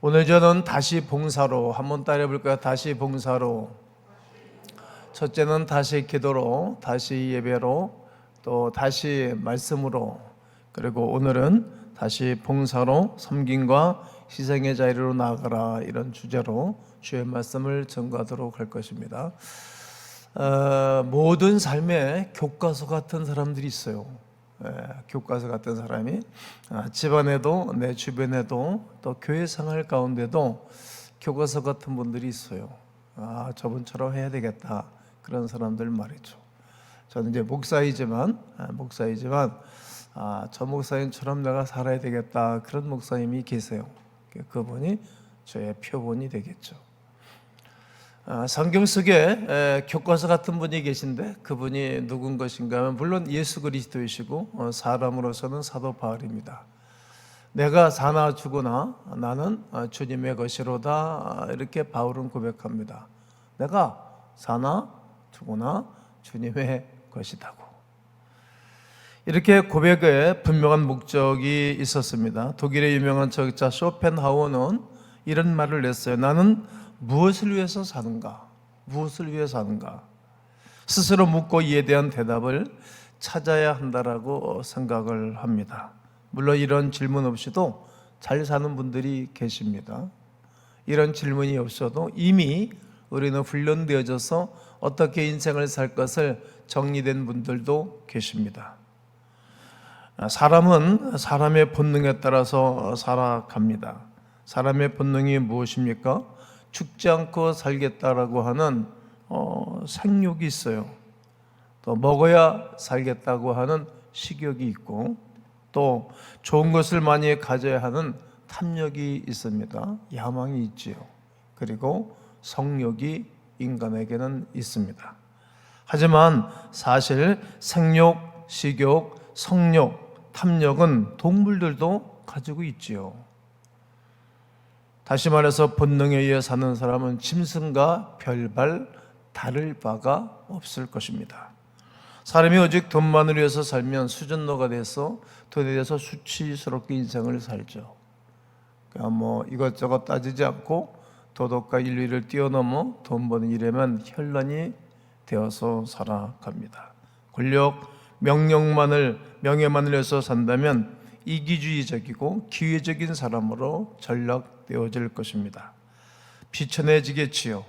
오늘 저는 다시 봉사로 한번 따라해 볼까요? 다시 봉사로. 첫째는 다시 기도로, 다시 예배로, 또 다시 말씀으로, 그리고 오늘은 다시 봉사로 섬김과 희생의 자리로 나아가라 이런 주제로 주의 말씀을 전가하도록 할 것입니다. 어, 모든 삶에 교과서 같은 사람들이 있어요. 예, 교과서 같은 사람이 아, 집안에도 내 주변에도 또 교회 생활 가운데도 교과서 같은 분들이 있어요. 아 저분처럼 해야 되겠다 그런 사람들 말이죠. 저는 이제 목사이지만 아, 목사이지만 아, 저 목사님처럼 내가 살아야 되겠다 그런 목사님이 계세요. 그분이 저의 표본이 되겠죠. 아, 성경 속에 에, 교과서 같은 분이 계신데 그분이 누군 것인가 하면 물론 예수 그리스도이시고 어, 사람으로서는 사도 바울입니다. 내가 사나 죽으나 나는 어, 주님의 것이로다 아, 이렇게 바울은 고백합니다. 내가 사나 죽으나 주님의 것이다고. 이렇게 고백에 분명한 목적이 있었습니다. 독일의 유명한 철학자 쇼펜하우어는 이런 말을 냈어요. 나는 무엇을 위해서 사는가? 무엇을 위해 사는가? 스스로 묻고 이에 대한 대답을 찾아야 한다라고 생각을 합니다. 물론 이런 질문 없이도 잘 사는 분들이 계십니다. 이런 질문이 없어도 이미 우리는 훈련되어져서 어떻게 인생을 살 것을 정리된 분들도 계십니다. 사람은 사람의 본능에 따라서 살아갑니다. 사람의 본능이 무엇입니까? 죽지 않고 살겠다라고 하는 어, 생욕이 있어요. 또 먹어야 살겠다고 하는 식욕이 있고 또 좋은 것을 많이 가져야 하는 탐욕이 있습니다. 야망이 있지요. 그리고 성욕이 인간에게는 있습니다. 하지만 사실 생욕, 식욕, 성욕, 탐욕은 동물들도 가지고 있지요. 다시 말해서 본능에 의해 사는 사람은 짐승과 별발 다를 바가 없을 것입니다. 사람이 오직 돈만을 위해서 살면 수전노가 돼서 돈에 대해서 수치스럽게 인생을 살죠. 그러니까 뭐 이것저것 따지지 않고 도덕과 인류를 뛰어넘어 돈 버는 일에만 혈란이 되어서 살아갑니다. 권력, 명령만을 명예만을 위해서 산다면 이기주의적이고 기회적인 사람으로 전락 되어질 것입니다. 비천해지겠지요.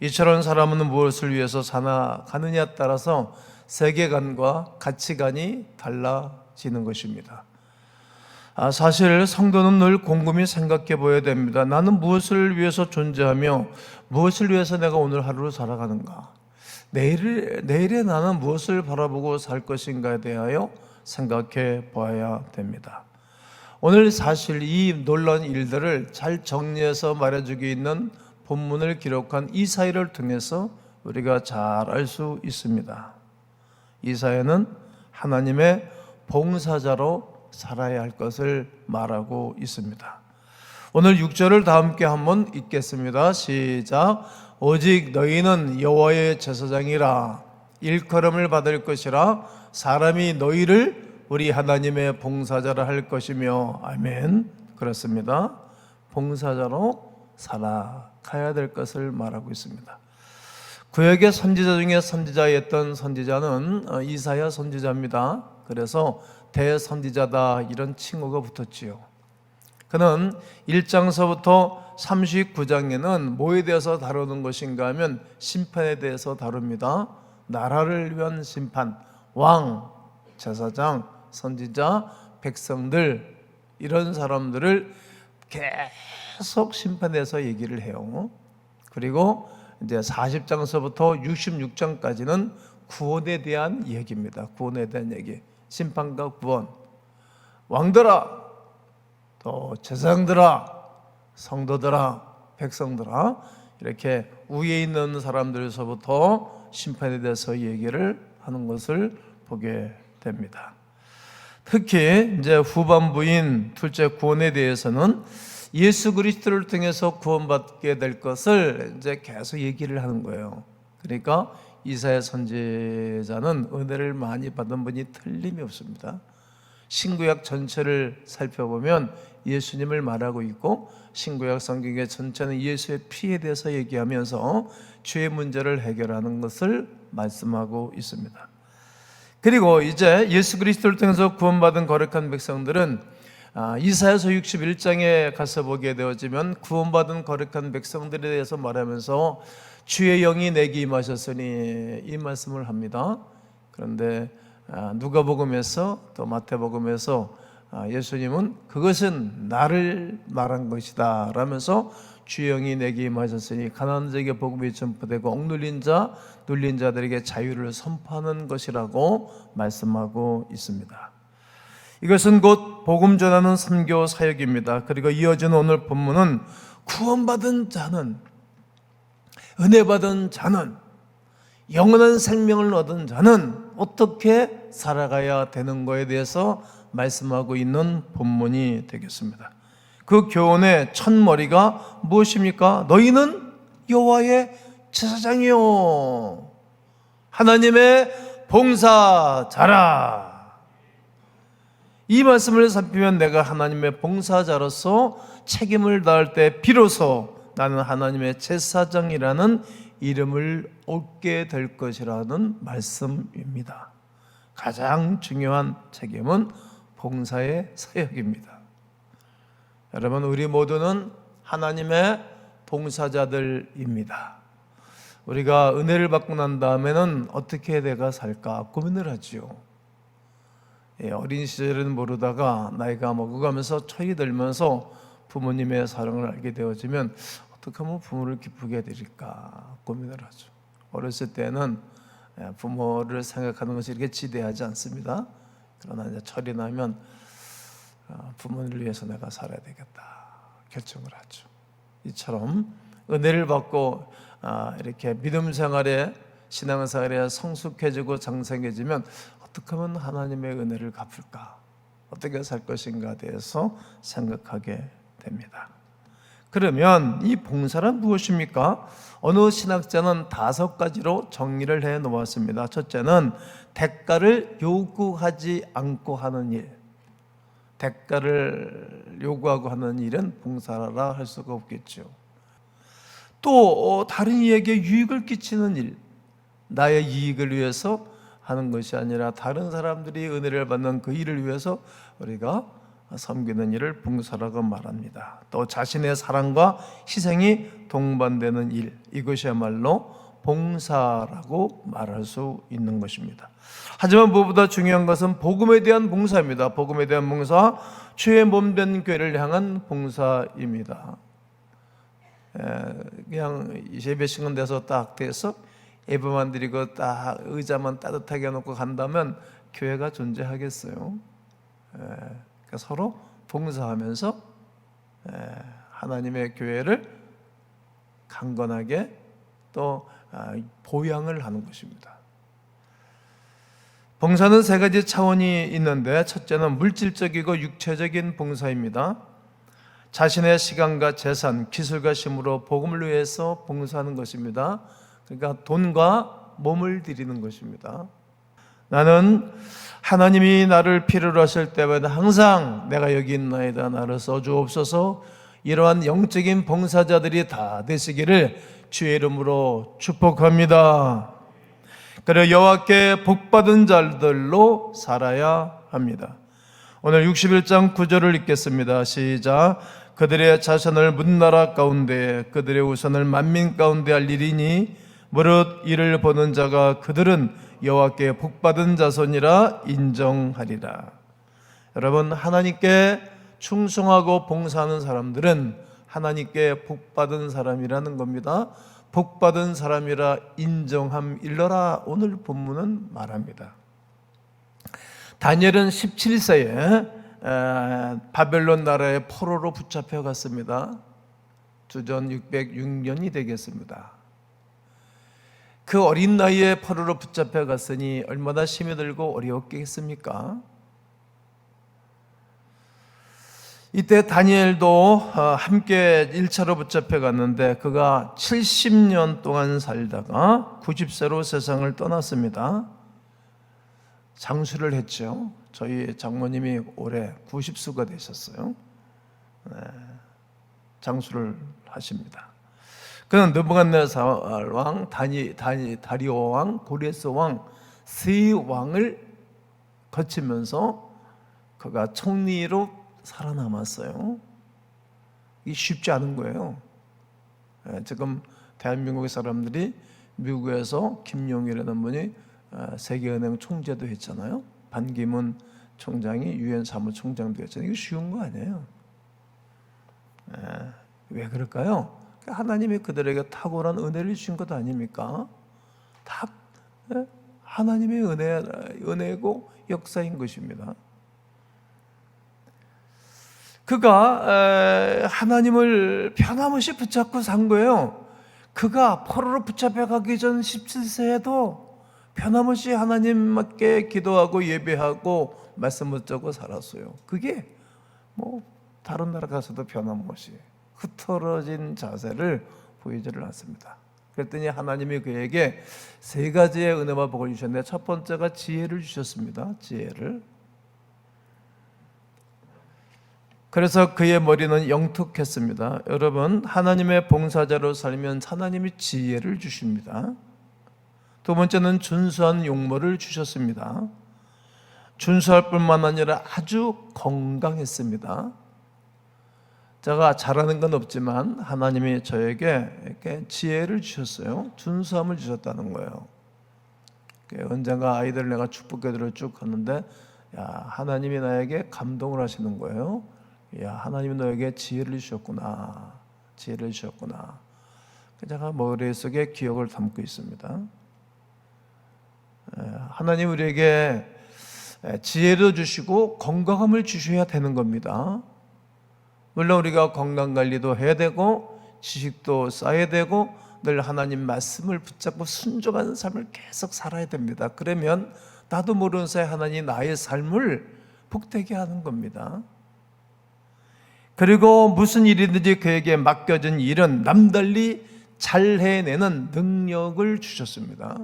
이처럼 사람은 무엇을 위해서 사나 가느냐에 따라서 세계관과 가치관이 달라지는 것입니다. 아, 사실 성도는 늘 곰곰이 생각해 보아야 됩니다. 나는 무엇을 위해서 존재하며 무엇을 위해서 내가 오늘 하루를 살아가는가? 내일, 내일에 나는 무엇을 바라보고 살 것인가에 대하여 생각해 보아야 됩니다. 오늘 사실 이 놀라운 일들을 잘 정리해서 말해주고 있는 본문을 기록한 이사야를 통해서 우리가 잘 알 수 있습니다. 이사야는 하나님의 봉사자로 살아야 할 것을 말하고 있습니다. 오늘 6절을 다 함께 한번 읽겠습니다. 시작. 오직 너희는 여호와의 제사장이라 일컬음을 받을 것이라 사람이 너희를 우리 하나님의 봉사자라 할 것이며 아멘. 그렇습니다. 봉사자로 살아가야 될 것을 말하고 있습니다. 구역의 선지자 중에 선지자였던 선지자는 어, 이사야 선지자입니다. 그래서 대선지자다 이런 칭호가 붙었지요. 그는 1장서부터 39장에는 뭐에 대해서 다루는 것인가 하면 심판에 대해서 다룹니다. 나라를 위한 심판, 왕, 제사장, 선지자, 백성들 이런 사람들을 계속 심판해서 얘기를 해요. 그리고 이제 40장서부터 66장까지는 구원에 대한 얘기입니다. 구원에 대한 얘기. 심판과 구원. 왕들아, 또 제사장들아, 성도들아, 백성들아 이렇게 위에 있는 사람들에서부터 심판에 대해서 얘기를 하는 것을 보게 됩니다. 특히 이제 후반부인 둘째 구원에 대해서는 예수 그리스도를 통해서 구원받게 될 것을 이제 계속 얘기를 하는 거예요. 그러니까 이사야 선지자는 은혜를 많이 받은 분이 틀림이 없습니다. 신구약 전체를 살펴보면 예수님을 말하고 있고 신구약 성경의 전체는 예수의 피에 대해서 얘기하면서 죄의 문제를 해결하는 것을 말씀하고 있습니다. 그리고 이제 예수 그리스도를 통해서 구원받은 거룩한 백성들은 아, 이사야서 61장에 가서 보게 되어지면 구원받은 거룩한 백성들에 대해서 말하면서 주의 영이 내게 임하셨으니 이 말씀을 합니다. 그런데 아, 누가복음에서 또 마태복음에서 아, 예수님은 그것은 나를 말한 것이다 라면서 주의 영이 내게 임하셨으니 가난한 자에게 복음이 전파되고 억눌린 자 눌린 자들에게 자유를 선포하는 것이라고 말씀하고 있습니다. 이것은 곧 복음 전하는 선교 사역입니다. 그리고 이어지는 오늘 본문은 구원받은 자는 은혜 받은 자는 영원한 생명을 얻은 자는 어떻게 살아가야 되는 것에 대해서 말씀하고 있는 본문이 되겠습니다. 그 교훈의 첫 머리가 무엇입니까? 너희는 여호와의 제사장이요 하나님의 봉사자라. 이 말씀을 살피면 내가 하나님의 봉사자로서 책임을 다할 때 비로소 나는 하나님의 제사장이라는 이름을 얻게 될 것이라는 말씀입니다. 가장 중요한 책임은 봉사의 사역입니다. 여러분, 우리 모두는 하나님의 봉사자들입니다. 우리가 은혜를 받고 난 다음에는 어떻게 내가 살까 고민을 하지요. 예, 어린 시절은 모르다가 나이가 먹어가면서 철이 들면서 부모님의 사랑을 알게 되어지면 어떻게 하면 부모를 기쁘게 해드릴까 고민을 하죠. 어렸을 때는 예, 부모를 생각하는 것이 이렇게 지대하지 않습니다. 그러나 이제 철이 나면 어, 부모를 위해서 내가 살아야 되겠다 결정을 하죠. 이처럼 은혜를 받고 아, 이렇게 믿음 생활에 신앙 생활에 성숙해지고 장성해지면 어떻게 하면 하나님의 은혜를 갚을까? 어떻게 살 것인가 대해서 생각하게 됩니다. 그러면 이 봉사란 무엇입니까? 어느 신학자는 다섯 가지로 정리를 해 놓았습니다. 첫째는 대가를 요구하지 않고 하는 일. 대가를 요구하고 하는 일은 봉사라 할 수가 없겠죠. 또 어, 다른 이에게 유익을 끼치는 일, 나의 이익을 위해서 하는 것이 아니라 다른 사람들이 은혜를 받는 그 일을 위해서 우리가 섬기는 일을 봉사라고 말합니다. 또 자신의 사랑과 희생이 동반되는 일, 이것이야말로 봉사라고 말할 수 있는 것입니다. 하지만 무엇보다 중요한 것은 복음에 대한 봉사입니다. 복음에 대한 봉사, 주의 몸된 교회를 향한 봉사입니다. 그냥 예배 시간 돼서 딱 돼서 예배만 드리고 딱 의자만 따뜻하게 놓고 간다면 교회가 존재하겠어요. 그러니까 서로 봉사하면서 하나님의 교회를 강건하게 또 아, 보양을 하는 것입니다. 봉사는 세 가지 차원이 있는데 첫째는 물질적이고 육체적인 봉사입니다. 자신의 시간과 재산, 기술과 힘으로 복음을 위해서 봉사하는 것입니다. 그러니까 돈과 몸을 드리는 것입니다. 나는 하나님이 나를 필요로 하실 때마다 항상 내가 여기 있나이다 나를 써주옵소서 이러한 영적인 봉사자들이 다 되시기를 주의 이름으로 축복합니다. 그리고 여호와께 복받은 자들로 살아야 합니다. 오늘 61장 9절을 읽겠습니다. 시작. 그들의 자손을 문나라 가운데 그들의 우선을 만민 가운데 알리리니 무릇 이를 보는 자가 그들은 여호와께 복받은 자손이라 인정하리라. 여러분 하나님께 충성하고 봉사하는 사람들은 하나님께 복받은 사람이라는 겁니다. 복받은 사람이라 인정함 일러라 오늘 본문은 말합니다. 다니엘은 17세에 바벨론 나라의 포로로 붙잡혀 갔습니다. 주전 606년이 되겠습니다. 그 어린 나이에 포로로 붙잡혀 갔으니 얼마나 힘이 들고 어려웠겠습니까? 이때 다니엘도 어, 함께 1차로 붙잡혀 갔는데 그가 70년 동안 살다가 90세로 세상을 떠났습니다. 장수를 했죠. 저희 장모님이 올해 90수가 되셨어요. 네, 장수를 하십니다. 그는 느부갓네살 왕, 다니, 다니, 다리오 왕, 고레스 왕, 세 왕을 거치면서 그가 총리로 살아남았어요. 이게 쉽지 않은 거예요. 예, 지금 대한민국의 사람들이 미국에서 김용이라는 분이 어, 세계은행 총재도 했잖아요. 반기문 총장이 유엔 사무총장도 했잖아요. 이거 쉬운 거 아니에요. 예, 왜 그럴까요? 하나님이 그들에게 탁월한 은혜를 주신 것 아닙니까? 다 예? 하나님의 은혜, 은혜고 역사인 것입니다. 그가 에, 하나님을 변함없이 붙잡고 산 거예요. 그가 포로로 붙잡혀 가기 전 17세에도 변함없이 하나님께 기도하고 예배하고 말씀 붙잡고 살았어요. 그게 뭐 다른 나라 가서도 변함없이 흐트러진 자세를 보이지를 않습니다. 그랬더니 하나님이 그에게 세 가지의 은혜와 복을 주셨는데 첫 번째가 지혜를 주셨습니다. 지혜를. 그래서 그의 머리는 영특했습니다. 여러분, 하나님의 봉사자로 살면 하나님이 지혜를 주십니다. 두 번째는 준수한 용모를 주셨습니다. 준수할 뿐만 아니라 아주 건강했습니다. 제가 잘하는 건 없지만 하나님이 저에게 이렇게 지혜를 주셨어요. 준수함을 주셨다는 거예요. 언젠가 아이들 내가 축복교대를 쭉 갔는데 야 하나님이 나에게 감동을 하시는 거예요. 야 하나님이 너에게 지혜를 주셨구나. 지혜를 주셨구나. 제가 머릿속에 기억을 담고 있습니다. 하나님 우리에게 지혜도 주시고 건강함을 주셔야 되는 겁니다. 물론 우리가 건강 관리도 해야 되고 지식도 쌓아야 되고 늘 하나님 말씀을 붙잡고 순종하는 삶을 계속 살아야 됩니다. 그러면 나도 모르는 사이 하나님 나의 삶을 복되게 하는 겁니다. 그리고 무슨 일이든지 그에게 맡겨진 일은 남달리 잘 해내는 능력을 주셨습니다.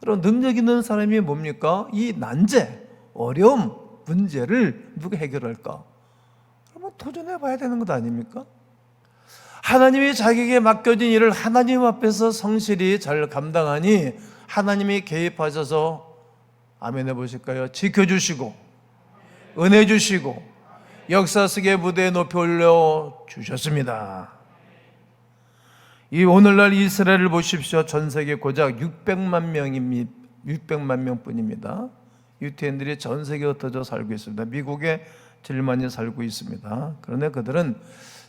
그럼 능력 있는 사람이 뭡니까? 이 난제, 어려움, 문제를 누가 해결할까? 한번 도전해 봐야 되는 것 아닙니까? 하나님이 자기에게 맡겨진 일을 하나님 앞에서 성실히 잘 감당하니 하나님이 개입하셔서 아멘 해보실까요? 지켜주시고 은혜 주시고 역사 속의 무대에 높이 올려 주셨습니다. 이 오늘날 이스라엘을 보십시오. 전 세계 고작 600만 명입니다. 600만 명뿐입니다. 유태인들이 전 세계에 흩어져 살고 있습니다. 미국에 제일 많이 살고 있습니다. 그런데 그들은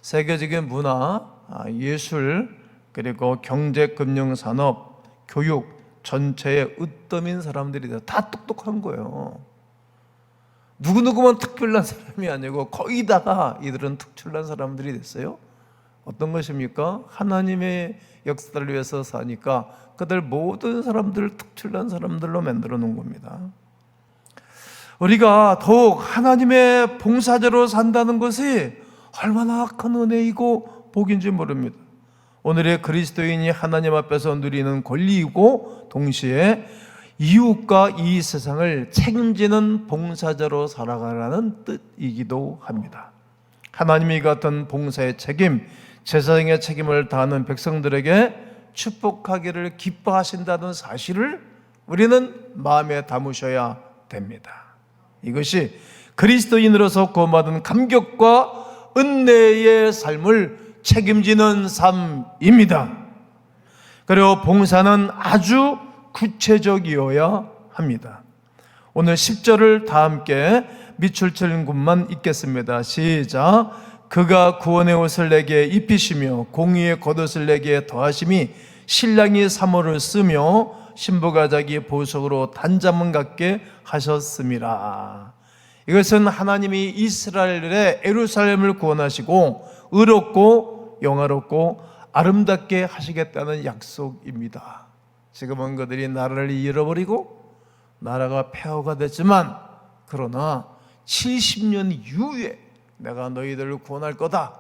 세계적인 문화, 아, 예술, 그리고 경제, 금융, 산업, 교육 전체에 으뜸인 사람들이 다 똑똑한 거예요. 누구누구만 특별한 사람이 아니고 거의 다가 이들은 특출난 사람들이 됐어요. 어떤 것입니까? 하나님의 역사를 위해서 사니까 그들 모든 사람들을 특출난 사람들로 만들어 놓은 겁니다. 우리가 더욱 하나님의 봉사자로 산다는 것이 얼마나 큰 은혜이고 복인지 모릅니다. 오늘의 그리스도인이 하나님 앞에서 누리는 권리이고 동시에 이웃과 이 세상을 책임지는 봉사자로 살아가라는 뜻이기도 합니다. 하나님이 같은 봉사의 책임, 제사장의 책임을 다하는 백성들에게 축복하기를 기뻐하신다는 사실을 우리는 마음에 담으셔야 됩니다. 이것이 그리스도인으로서 구원받은 감격과 은혜의 삶을 책임지는 삶입니다. 그리고 봉사는 아주 구체적이어야 합니다. 오늘 10절을 다 함께 밑줄 군만 읽겠습니다. 시작. 그가 구원의 옷을 내게 입히시며 공의의 겉옷을 내게 더하심이 신랑이 사모를 쓰며 신부가 자기 보석으로 단자문 같게 하셨습니다. 이것은 하나님이 이스라엘의 에루살렘을 구원하시고 의롭고 영화롭고 아름답게 하시겠다는 약속입니다. 지금은 그들이 나라를 잃어버리고 나라가 폐허가 됐지만 그러나 70년 이후에 내가 너희들을 구원할 거다.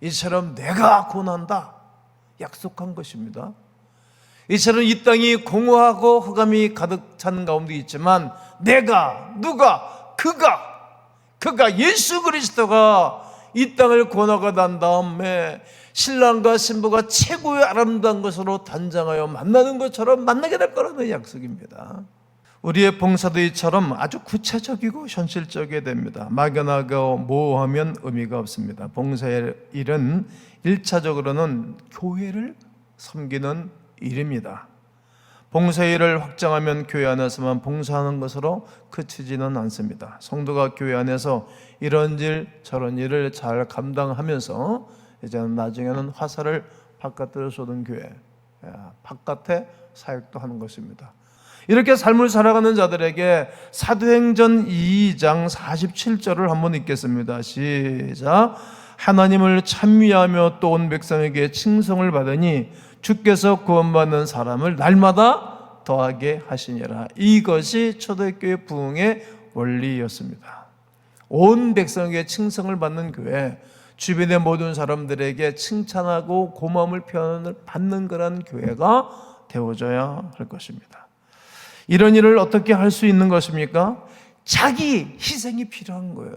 이처럼 내가 구원한다. 약속한 것입니다. 이처럼 이 땅이 공허하고 흑암이 가득 찬 가운데 있지만 내가 누가 그가 그가 예수 그리스도가 이 땅을 권하가 난 다음에 신랑과 신부가 최고의 아름다운 것으로 단장하여 만나는 것처럼 만나게 될 거라는 약속입니다. 우리의 봉사도 이처럼 아주 구체적이고 현실적이 됩니다. 막연하고 모호하면 의미가 없습니다. 봉사의 일은 일차적으로는 교회를 섬기는 일입니다. 봉사의 일을 확장하면 교회 안에서만 봉사하는 것으로 그치지는 않습니다. 성도가 교회 안에서 이런 일 저런 일을 잘 감당하면서 이제는 나중에는 화살을 바깥으로 쏘는 교회, 야, 바깥에 사역도 하는 것입니다. 이렇게 삶을 살아가는 자들에게 사도행전 2장 47절을 한번 읽겠습니다. 시작. 하나님을 찬미하며 또 온 백성에게 칭송을 받으니 주께서 구원받는 사람을 날마다 더하게 하시니라. 이것이 초대교회 부흥의 원리였습니다. 온 백성에게 칭송을 받는 교회, 주변의 모든 사람들에게 칭찬하고 고마움을 표현을 받는 그런 교회가 되어져야 할 것입니다. 이런 일을 어떻게 할 수 있는 것입니까? 자기 희생이 필요한 거예요.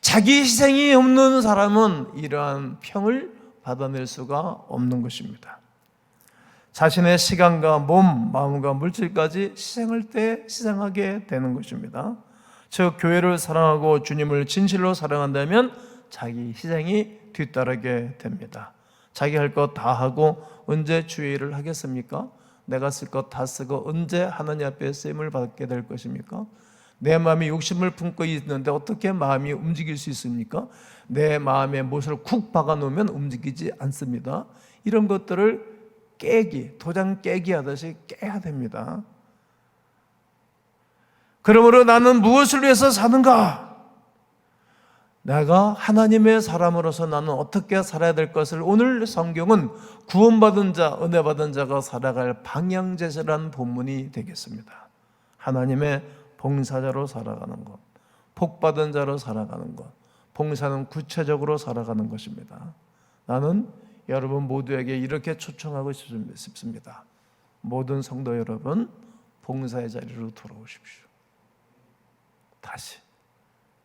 자기 희생이 없는 사람은 이러한 평을 받아낼 수가 없는 것입니다. 자신의 시간과 몸, 마음과 물질까지 희생할 때 희생하게 되는 것입니다. 즉 교회를 사랑하고 주님을 진실로 사랑한다면 자기 희생이 뒤따르게 됩니다. 자기 할 것 다 하고 언제 주의 일을 하겠습니까? 내가 쓸 것 다 쓰고 언제 하나님 앞에 쓰임을 받게 될 것입니까? 내 마음이 욕심을 품고 있는데 어떻게 마음이 움직일 수 있습니까? 내 마음에 무엇을 쿡 박아 놓으면 움직이지 않습니다. 이런 것들을 깨기, 도장 깨기 하듯이 깨야 됩니다. 그러므로 나는 무엇을 위해서 사는가? 내가 하나님의 사람으로서 나는 어떻게 살아야 될 것을 오늘 성경은 구원받은 자, 은혜 받은 자가 살아갈 방향제시라는 본문이 되겠습니다. 하나님의 봉사자로 살아가는 것, 복받은 자로 살아가는 것, 봉사는 구체적으로 살아가는 것입니다. 나는 여러분 모두에게 이렇게 초청하고 싶습니다. 모든 성도 여러분, 봉사의 자리로 돌아오십시오. 다시.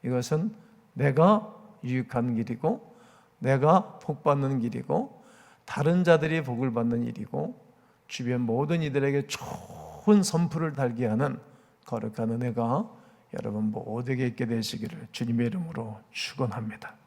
이것은 내가 유익한 길이고, 내가 복 받는 길이고, 다른 자들이 복을 받는 일이고, 주변 모든 이들에게 좋은 선풀을 달게 하는 거룩한 은혜가 여러분 모두에게 있게 되시기를 주님의 이름으로 축원합니다.